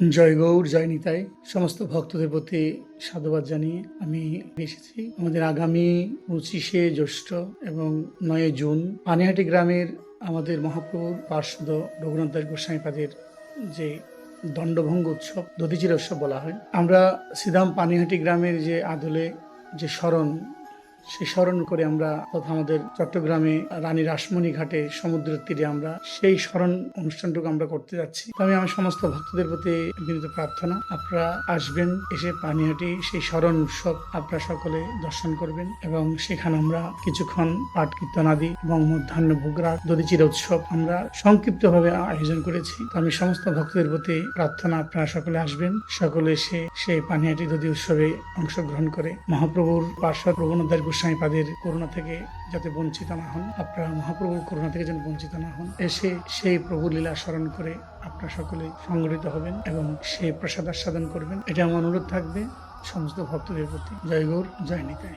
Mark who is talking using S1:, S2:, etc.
S1: জয় গৌর, জয় নিতাই। সমস্ত ভক্তদের প্রতি সাধুবাদ জানিয়ে আমি এসেছি। আমাদের আগামী পঁচিশে জ্যৈষ্ঠ এবং নয় জুন পানিহাটি গ্রামের আমাদের মহাপ্রভুর পার্শ্বদ রঘুনাথ দাস গোস্বামীপাদের যে দণ্ডভঙ্গ উৎসব দধিচির উৎসব বলা হয়। আমরা সিদাম পানিহাটি গ্রামের যে আদলে যে স্মরণ সেই স্মরণ করে আমরা তথা আমাদের চট্টগ্রামে রানী রাসমণি ঘাটে সমুদ্রের তীরে আমরা সেই স্মরণ অনুষ্ঠানটুকু আমরা করতে যাচ্ছি। আমি আমার সমস্ত ভক্তদের প্রতি বিনীত প্রার্থনা, আপনারা আসবেন, এসে পানিহাটি সেই স্মরণ উৎসব আপনারা সকলে দর্শন করবেন এবং সেখানে আমরা কিছুক্ষণ পাঠ কীর্তন আদি এবং মধ্যাহ্ন ভোগরাগ দধিচির উৎসব আমরা সংক্ষিপ্তভাবে আয়োজন করেছি। আমি সমস্ত ভক্তদের প্রতি প্রার্থনা, আপনারা সকলে আসবেন, সকলে এসে সেই পানিহাটি দধি উৎসবে অংশগ্রহণ করে মহাপ্রভুর পার্শ্বদ রঘুনাথ দাস গোস্বামী পাদের করুণা থেকে যাতে বঞ্চিত না হন, আপনারা মহাপ্রভুর করোনা থেকে যেন বঞ্চিত না হন, এসে সেই প্রভু লীলা স্মরণ করে আপনার সকলে সংগঠিত হবেন এবং সেই প্রসাদ আস্বাদন করবেন। এটা আমার অনুরোধ থাকবে সমস্ত ভক্তদের প্রতি। জয় গৌর, জয় নিতাই।